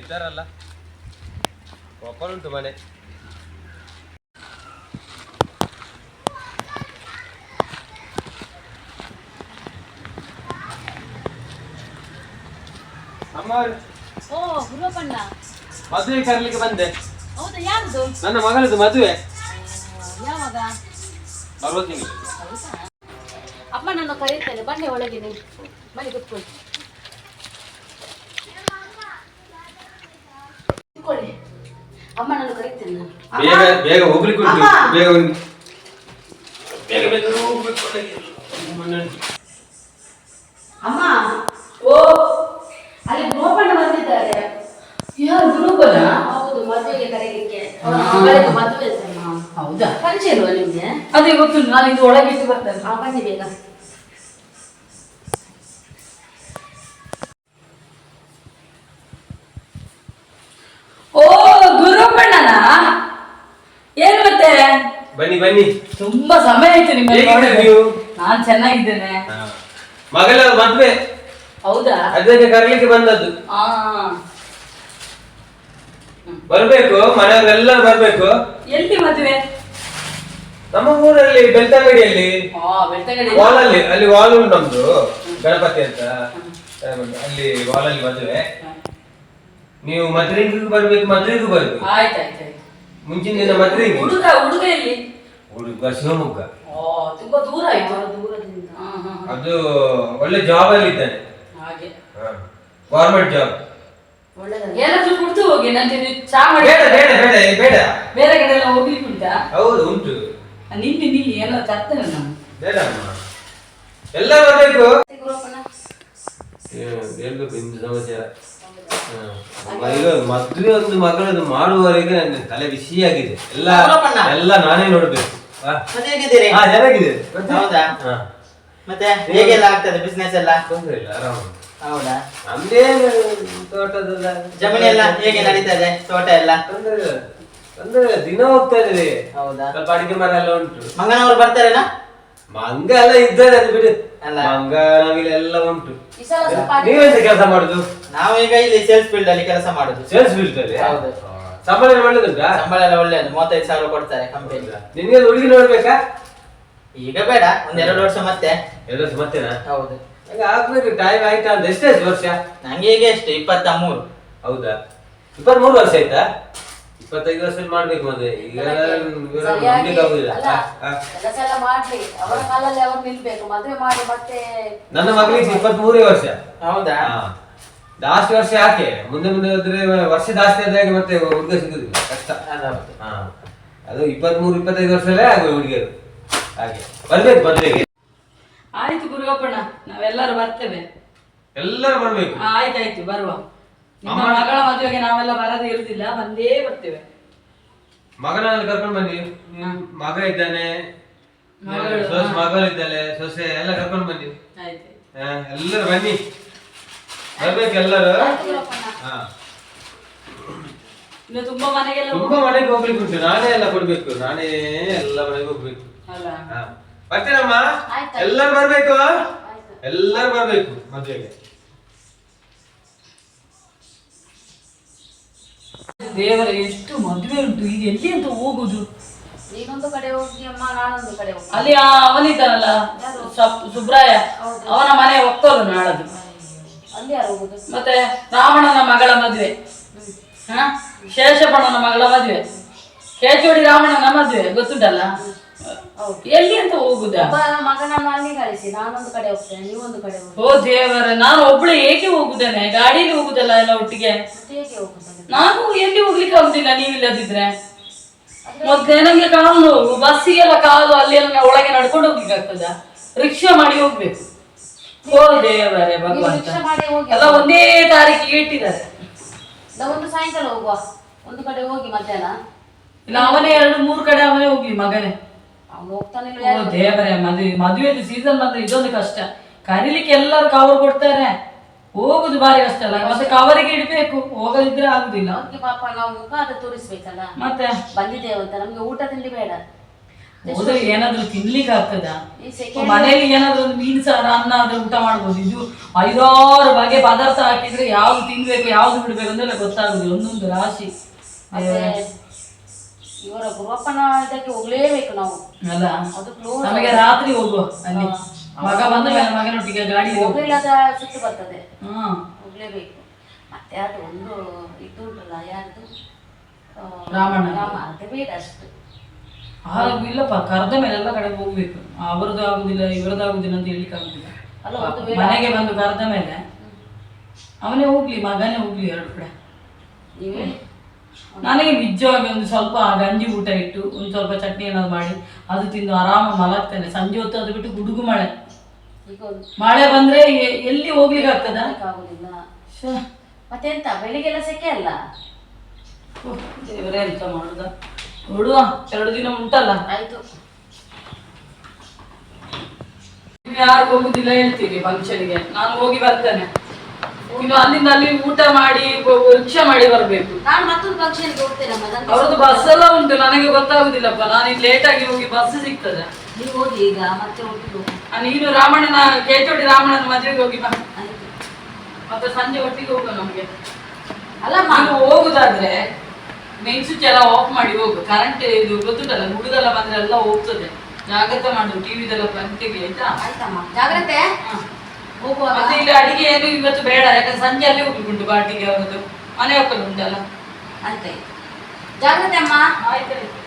ಇದ್ದಾರಲ್ಲ? ಉಂಟು ಮನೆ. ಅಮ್ಮ ಓ ಮದುವೆ ಕರ್ಲಿಕ್ಕೆ ಬಂದೆ. ಹೌದಾ ಯಾರ್ದು? ನನ್ನ ಮಗಳದ್ದು ಮದುವೆ. ಯಾವಾಗ? ಬರುವ ತಿಂಗಳು. ಅಮ್ಮ ನನ್ನ ಕರೀತೇನೆ ಬನ್ನಿ ಒಳಗೆ ನೀವು ಬನ್ನಿ ಕುತ್ಕೊಳ್ಳಿ. ಅಮ್ಮ ನಾನು ಕರೀತೇನೆ ನಾನು ಬೇಗ ಬೇಗ ಹೋಗ್ಲಿಕ್ಕೆ ಉಂಟು ಅಮ್ಮ. ಬೇಗ ಬನ್ನಿ ಬೇಗ ಬೇಗ ಹೋಗ್ಬೇಕು ಒಳಗೆ. ಮೊನ್ನೆ ಅಮ್ಮ. ಓ ಅಲ್ಲಿ ಗುರುವಪ್ಪಣ್ಣ ಬಂದಿದ್ದಾರೆ. ಯಾರು ಗುರುವಪ್ಪನ ಹೌದು ಮದುವೆಗೆ ಕರೀಲಿಕ್ಕೆ. ಅವರ ಮಗಳಿಗೆ ಮದುವೆ ಅಮ್ಮ. ಹೌದಾ? ಪರಿಚಯ ಇಲ್ವಾ ನಿಮ್ಗೆ? ಅದೇ ಗೊತ್ತು ನಾನು ಇದು ಒಳಗೆ ಇಟ್ಟು ಬರ್ತೇನೆ. ಆ ಬನ್ನಿ ಬೇಗ. ಓ ಗುರುಪಣ್ಣನ ಏನ್ ಮತ್ತೆ ಬನ್ನಿ ಬನ್ನಿ. ತುಂಬಾ ಸಮಯ ಆಯ್ತು ಹೇಗಿದ್ದೀರಿ ನೀವು? ನಾನ್ ಚೆನ್ನಾಗಿದ್ದೇನೆ. ಮಗಳ ಮದ್ವೆ? ಹೌದಾ? ಅದಕ್ಕೆ ಕರ್ಲಿಕ್ಕೆ ಬಂದದ್ದು. ಆ. ಬರ್ಬೇಕು ಮನೆಯವರೆಲ್ಲ ಬರ್ಬೇಕು. ಎಲ್ಲಿ ಮದುವೆ? ನಮ್ಮ ಊರಲ್ಲಿ ಬೆಳ್ತಂಗಡಿಯಲ್ಲಿ. ಆ ಬೆಳ್ತಂಗಡಿ ವಾಲ್ ಅಲ್ಲಿ ಅಲ್ಲಿ ವಾಲ್ ಉಂಟು ನಮ್ದು ಗಣಪತಿ ಅಂತ. ಅಲ್ಲಿ ವಾಲ್ ಅಲ್ಲಿ ಮದುವೆ. ನೀವು ಮದ್ರಿಗೂ ಬರ್ಬೇಕು ಮದ್ರಿಗೂ ಬರ್ಬೇಕು. ಆಯ್ತಾಯ್ತಾಯ್ತು ಮುಂಚಿನ ದಿನ ಮದ್ವೆಗೆ ಹುಡುಗ ಹುಡುಗ ಎಲ್ಲಿ? ಹುಡುಗ ಶಿವಮೊಗ್ಗ. ಓ ತುಂಬಾ ದೂರ ಆಯ್ತು ದೂರದಿಂದ. ಹಾ, ಹಾ, ಹಾ. ಅದು ಒಳ್ಳೆ ಜಾಬ್ ಅಲ್ಲಿ ಇದ್ದಾನೆ. ಹಾಗೆ. ಗೌರ್ಮೆಂಟ್ ಜಾಬ್ ಒಳ್ಳೆದಲ್ಲ. ಏನಾದ್ರೂ ಕುಡ್ದು ಹೋಗಿ ನಂಗೆ ನೀವು ಚಾ ಮಾಡಿ ಬೇಡ ಬೇಡ ಬೇಡ ಏ, ಬೇಡ. ಬೇರೆ ಕಡೆ ಎಲ್ಲ ಹೋಗ್ಲಿಕ್ಕೆ ಉಂಟಾ ಹೌದು ಉಂಟು. ನಿಲ್ಲಿ ನಿಲ್ಲಿ ಏನೋ ತರ್ತೇನೆ ನಾನು. ಬೇಡ ಅಮ್ಮ ಎಲ್ಲ ಬರ್ಬೇಕು. ಹೇಳ್ಬೇಕು ಇಂದು ಸಮಾಚಾರ ಹ್ಮ್. ಈಗ ಮದ್ವೆ ಒಂದು ಮಗಳದ್ದು ಮಾಡುವವರೆಗೆ ನನ್ನ ತಲೆ ಬಿಸಿಯಾಗಿದೆ. ಎಲ್ಲ. ಎಲ್ಲ ನಾನೇ ನೋಡ್ಬೇಕು. ಹಾ ಮತ್ತೆ ಹೇಗಿದ್ದೀರಿ ಹಾ, ಚೆನ್ನಾಗಿದೆ. ಮತ್ತೆ? ಹೌದಾ? ಹಾ. ಮತ್ತೆ ಹೇಗೆಲ್ಲ ಆಗ್ತದೆ ಬಿಸ್ನೆಸ್ ಎಲ್ಲ? ತೊಂದ್ರೆ ಇಲ್ಲ ಆರಾಮ. ಹೌದಾ? ತೋಟದಲ್ಲ. ಜಮೀನು ಎಲ್ಲ ಹೇಗೆ ನಡೀತದೆ ತೋಟ ಎಲ್ಲ? ತೊಂದ್ರೆ ಇಲ್ಲ. ತೊಂದ್ರೆ ಇಲ್ಲ. ದಿನ ಹೋಗ್ತಾ ಹೌದಾ? ಸ್ವಲ್ಪ ಅಡಿಕೆ ಮರ ಎಲ್ಲ ಉಂಟು. ಮಂಗನವರು ಬರ್ತಾರೇನಾ? ಮಂಗ ಎಲ್ಲ ಇದ್ದಾರೆ ಅದು ಬಿಡಿ. ಅಲ್ಲ. ಉಂಟು. ಈ ಸಲ ಸ್ವಲ್ಪ ಅಡಿ- ನೀವೆಂತ ಕೆಲಸ ಮಾಡುದು? ನಾವು ಈಗ ಇಲ್ಲಿ ಸೇಲ್ಸ್ ಫೀಲ್ಡ್ ಅಲ್ಲಿ ಕೆಲಸ ಮಾಡುದು. ಸೇಲ್ಸ್ ಬೀಳ್ತದೆ ಹೌದು. ಸಂಬಳ ಎಲ್ಲ ಒಳ್ಳೆದುಂಟಾ? ಸಂಬಳ ಎಲ್ಲ ಒಳ್ಳೆಯದು ಮೂವತ್ತೈದು ಸಾವಿರ ಕೊಡ್ತಾರೆ ಕಂಪನಿ ನಿನ್ಗೆ ಹುಡುಗಿ ನೋಡ್ಬೇಕಾ? ಈಗ ಬೇಡ. ಒಂದ್ ಎರಡು ವರ್ಷ ಮತ್ತೆ. ಎರಡು ವರ್ಷ ಮತ್ತೇನಾ? ಹೌದು. ಈಗ ಆಗ್ಬೇಕು ಟೈಮ್ ಆಯ್ತಾ ಅಂತ? ಎಷ್ಟೇ ವರ್ಷ? ನಂಗೆ ಈಗ ಎಷ್ಟು? ಇಪ್ಪತ್ತ ಮೂರು. ಹೌದಾ? ಇಪ್ಪತ್ಮೂರು ವರ್ಷ ಆಯ್ತಾ? ಇಪ್ಪತ್ತೈದು ವರ್ಷ ಮಾಡ್ಬೇಕು ಮದುವೆ ಈಗ ನಂಬ್ಲಿಕ್ಕೆ ಆಗುದಿಲ್ಲ ಅಲ್ಲ, ಆ, ಆ. ಕೆಲಸ ಎಲ್ಲ ಮಾಡ್ಲಿ. ಅವರ ಕಾಲಲ್ಲಿ ಅವರು ನಿಲ್ಬೇಕು. ಮದುವೆ ಮಾಡಿ ಮತ್ತೆ ನನ್ನ ಮಗಳಿಗೆ ಇಪ್ಪತ್ಮೂರೇ ವರ್ಷ. ಹೌದಾ? ಜಾಸ್ತಿ ವರ್ಷ ಯಾಕೆ? ಮುಂದೆ ಮುಂದೆ ಹೋದ್ರೆ ವರ್ಷ ಜಾಸ್ತಿ ಆದಾಗ ಮತ್ತೆ ಹುಡುಗ ಸಿಗುದಿಲ್ಲ? ಕಷ್ಟ. ಹಾ. ಅದು ಇಪ್ಪತ್ಮೂರು ಇಪ್ಪತ್ತೈದು ವರ್ಷದಲ್ಲೇ ಆಗುವ ಹುಡುಗಿಯರು. ಹಾಗೆ. ಬರ್ಬೇಕು ಮದುವೆಗೆ. ಆಯ್ತು ಗುರುಗಪ್ಪಣ್ಣ ನಾವೆಲ್ಲರೂ ಬರ್ತೇವೆ. ಎಲ್ಲರೂ ಬರ್ಬೇಕು. ಆಯ್ತಾಯ್ತು ಬರುವ. ನಿಮ್ಮ ಅಮ್ಮ- ಮಗಳ ಮದುವೆಗೆ ನಾವೆಲ್ಲ ಬರದೇ ಇರುದಿಲ್ಲ ಬಂದೇ ಬರ್ತೇವೆ. ಮಗನನ್ನು ಕರ್ಕೊಂಡು ಬನ್ನಿ. ನಿಮ್ ಮಗ ಇದ್ದಾನೆ ಮಗಳು, ಸೊಸೆ ಹಾ. ಸೊಸೆ ಎಲ್ಲ ಕರ್ಕೊಂಡು ಬನ್ನಿ. ಎಲ್ಲರು ಹಾ, ಎಲ್ಲರೂ ಬನ್ನಿ. ಬರ್ಬೇಕು ಎಲ್ಲರೂ? ಹಾ. ಇನ್ನು ತುಂಬಾ ಮನೆಗೆಲ್ಲ ತುಂಬಾ ಮನೆಗೆ ಹೋಗ್ಲಿಕ್ಕೆ ಉಂಟು. ನಾನೇ ಎಲ್ಲ ಕೊಡ್ಬೇಕು. ನಾನೇ ಎಲ್ಲ ಮನೆಗೆ ಹೋಗ್ಬೇಕು. ಅಲ್ಲ. ಹಾ. ಎಲ್ಲರೂ ಬರ್ಬೇಕು. ಎಲ್ಲರೂ ಬರ್ಬೇಕು ಮದುವೆಗೆ. ದೇವರ ಎಷ್ಟು ಮದುವೆ ಉಂಟು ಈಗ ಎಲ್ಲಿ ಅಂತ ಹೋಗುದು? ನೀನೊಂದು ಕಡೆ ಹೋಗಿ ಅಮ್ಮ ನಾನೊಂದು ಕಡೆ ಹೋಗಿ. ಅಲ್ಲಿ ಆ ಅವನಿದ್ದಾನಲ್ಲ ಸಪ್- ಸುಬ್ರಾಯ ಅವನ ಮನೆ ಒಕ್ಕಲು ನಾಳದು. ಅಲ್ಲಿ ಯಾರು ಹೋಗುದು? ಮತ್ತೆ ರಾವಣನ ಮಗಳ ಮದುವೆ. ಹ? ಶೇಷಪಣನ ಮಗಳ ಮದುವೆ. ಕೇಚೋಡಿ ರಾವಣನ ಮದುವೆ ಗೊತ್ತುಂಟಲ್ಲ? ಎಲ್ಲಿ ಅಂತ ಹೋಗುದಾ? ಒಬ್ಬ ಮಗನನ್ನು ಅಲ್ಲಿ ಕಳಿಸಿ. ನಾನೊಂದು ಕಡೆ ಹೋಗ್ತೇನೆ ನೀವೊಂದು ಕಡೆ ಹೋಗಿ ಓ ದೇವರ ನಾನು ಒಬ್ಳು ಏಕೆ ಹೋಗುದೇನೆ? ಗಾಡಿಯಲ್ಲಿ ಹೋಗುದಲ್ಲ ಎಲ್ಲ ಒಟ್ಟಿಗೆ? ಮತ್ತೆ ಹೇಗೆ ಹೋಗುದು? ನಾನು ಎಲ್ಲಿ ಹೋಗ್ಲಿಕ್ಕೆ ಆಗುದಿಲ್ಲ ನೀವಿಲ್ಲದಿದ್ರೆ ಮತ್ತೆ ನಂಗೆ ಕಾಲು ನೋವು ಬಸ್ಸಿಗೆಲ್ಲ ಕಾಲು ಅಲ್ಲಿ ಎಲ್ಲ ಒಳಗೆ ನಡ್ಕೊಂಡು ಹೋಗ್ಲಿಕ್ಕೆ ಆಗ್ತದ? ರಿಕ್ಷಾ ಮಾಡಿ ಹೋಗ್ಬೇಕು. ಓ ದೇವರೇ ಭಗವಂತ. ರಿಕ್ಷಾ ಮಾಡಿ ಹೋಗಿ. ಎಲ್ಲ ಒಂದೇ ತಾರೀಕಿಗೆ ಇಟ್ಟಿದ್ದಾರೆ. ನಾವು ಒಂದು ಸಾಯಂಕಾಲ ಹೋಗುವ. ಒಂದು ಕಡೆ ಹೋಗಿ ಮಧ್ಯಾಹ್ನ. ಇಲ್ಲ ಅವನೇ ಎರಡು ಮೂರು ಕಡೆ ಅವನೇ ಹೋಗ್ಲಿ ಮಗನೇ. ಅವ್ನು ಹೋಗ್ತಾನೆ ಓ ದೇವರೇ ಮದುವೆ ಸೀಸನ್ ಬಂದ್ರೆ ಇದೊಂದು ಕಷ್ಟ. ಕರೀಲಿಕ್ಕೆ ಎಲ್ಲರೂ ಕವರ್ ಕೊಡ್ತಾರೆ. ಹೋಗುದು ಬಾರಿ ಕಷ್ಟ ಅಲ್ಲ. ಮತ್ತೆ ಕವರಿಗೆ ಇಡ್ಬೇಕು. ಹೋಗದಿದ್ರೆ ಆಗುದಿಲ್ಲ. ಅವ್ರಿಗೆ ಪಾಪ ನಾವು ಮುಖ ಅದು ತೋರಿಸ್ಬೇಕಲ್ಲ. ಮತ್ತೆ? ಬಂದಿದ್ದೇವೆ ಅಂತ ನಮ್ಗೆ ಊಟ ತಿಂಡಿ ಬೇಡ. ಹೋದ್ರೆ ಏನಾದ್ರೂ ತಿನ್ಲಿಕ್ಕೆ ಆಗ್ತದ? ಮನೆಯಲ್ಲಿ ಏನಾದ್ರೂ ಒಂದು ಮೀನು ಸಾರ ಅನ್ನ ಆದ್ರೆ ಊಟ ಮಾಡ್ಬೋದು. ಇದು ಐದಾರು ಬಗೆ ಪದಾರ್ಥ ಹಾಕಿದ್ರೆ ಯಾವ್ದು ತಿನ್ಬೇಕು ಯಾವ್ದು ಬಿಡ್ಬೇಕು ಅಂದ್ರೆ ಗೊತ್ತಾಗುದಿಲ್ಲ. ಒಂದೊಂದು ರಾಶಿ. ಇವರ ಗುರುವಪ್ಪನ ಇದಕ್ಕೆ ಹೋಗ್ಲೇಬೇಕು ನಾವು. ಅಲ್ಲ ಅದು ನಮಗೆ ರಾತ್ರಿ ಹೋಗುವ ಅಲ್ಲಿ. ಮಗ ಬಂದ ಮೇಲೆ ಮಗನೊಟ್ಟಿಗೆ ಗಾಡಿ ಹೋಗಿಲ್ಲದ ಸುತ್ತು ಬರ್ತದೆ. ಹೋಗ್ಲೇಬೇಕು. ಮತ್ತೆ ಅದು ಒಂದು ಇದು ಉಂಟಲ್ಲ ಯಾರ್ದು? ರಾಮಣ್ಣ. ರಾಮ ಅದೇ ಬೇಡ ಅಷ್ಟು. ಹಾಗೂ ಇಲ್ಲಪ್ಪ ಕರೆದ ಮೇಲೆ ಎಲ್ಲ ಕಡೆ ಹೋಗ್ಬೇಕು. ಅವರದ್ದು ಆಗುದಿಲ್ಲ ಇವರದ್ದು ಆಗುದಿಲ್ಲ ಅಂತ ಹೇಳಿಕ್ಕೆ ಆಗುದಿಲ್ಲ. ಮನೆಗೆ ಬಂದು ಕರೆದ ಮೇಲೆ ಅವನೇ ಹೋಗ್ಲಿ ಮಗನೇ ಹೋಗ್ಲಿ ಎರಡು ಕಡೆ. ನೀವು ನನಗೆ ನಿಜವಾಗಿ ಒಂದು ಸ್ವಲ್ಪ ಗಂಜಿ ಊಟ ಇಟ್ಟು ಒಂದು ಸ್ವಲ್ಪ ಚಟ್ನಿ ಏನಾದ್ರು ಮಾಡಿ ಅದು ತಿಂದು ಆರಾಮ ಮಲಗ್ತೇನೆ. ಸಂಜೆ ಹೊತ್ತು ಅದು ಬಿಟ್ಟು ಗುಡುಗು ಮಳೆ. ಮಳೆ ಬಂದ್ರೆ ಎ- ಎಲ್ಲಿ ಹೋಗ್ಲಿಕ್ಕೆ ಆಗ್ತದ? ಆಗುದಿಲ್ಲ ಮತ್ತೆ ಎಂತ ಬೆಳಿಗ್ಗೆಲ್ಲ ಸೆಕೆ ಅಲ್ಲ? ದೇವರೇ ಎಂತ ಮಾಡುದ? ನೋಡುವ ಎರಡು ದಿನ ಉಂಟಲ್ಲ? ಆಯ್ತು. ಯಾರು ಹೋಗುದಿಲ್ಲ ಹೇಳ್ತೀರಿ ಫಂಕ್ಷನ್ಗೆ ನಾನು ಹೋಗಿ ಬರ್ತೇನೆ. ಇನ್ನು ಅಲ್ಲಿಂದ ಅಲ್ಲಿ ಊಟ ಮಾಡಿ ರಿಕ್ಷಾ ಮಾಡಿ ಬರಬೇಕು. ನಾನು ಮತ್ತೊಂದು ಫಂಕ್ಷನ್ಗೆ ಅವ್ರದ್ದು ಬಸ್ ಎಲ್ಲ ಉಂಟು ನನಗೆ ಗೊತ್ತಾಗುದಿಲ್ಲಪ್ಪ. ನಾನು ಲೇಟ್ ಆಗಿ ಹೋಗಿ ಬಸ್ ಸಿಗ್ತದೆ. ನೀವು ಹೋಗಿ ಈಗ ಮತ್ತೆ ಒಟ್ಟಿಗೆ ಹೋಗಿ ಆ, ನೀನು ರಾಮಣ್ಣನ ಕೇಚೋಡಿ ರಾಮಣ್ಣನ ಮದುವೆಗೆ ಹೋಗಿ ಬಾ. ಆಯ್ತು. ಮತ್ತೆ ಸಂಜೆ ಒಟ್ಟಿಗೆ ಹೋಗುವ ನಮ್ಗೆ. ಅಲ್ಲಮ್ಮ ನಾನು ಹೋಗುದಾದ್ರೆ ಮೇನ್ ಸ್ವಿಚ್ ಎಲ್ಲ ಆಫ್ ಮಾಡಿ ಹೋಗು. ಕರೆಂಟ್ ಇದು ಗೊತ್ತುಂಟಲ್ಲ ಹುಡುಗಲ್ಲ ಬಂದ್ರೆ ಎಲ್ಲ ಹೋಗ್ತದೆ. ಜಾಗ್ರತೆ ಮಾಡು ಟಿವಿದೆಲ್ಲ ಬಂತಿಗೆ ಆಯ್ತಾ? ಆಯ್ತಮ್ಮ. ಜಾಗ್ರತೆ? ಹ. ಮತ್ತೆ ಇಲ್ಲಿ ಅಡಿಗೆ ಏನು ಇವತ್ತು ಬೇಡ ಯಾಕಂದ್ರೆ ಸಂಜೆ ಅಲ್ಲಿ ಹೋಗ್ಲಿಕ್ಕುಂಟು ಬಾಟಿಗೆ ಅವರದ್ದು ಮನೆ ಹೋಗಲು ಉಂಟಲ್ಲ? ಆಯ್ತಾಯ್ತು. ಜಾಗ್ರತೆ ಅಮ್ಮ. ಆಯ್ತಾಯ್ತು. ಆಯ್ತು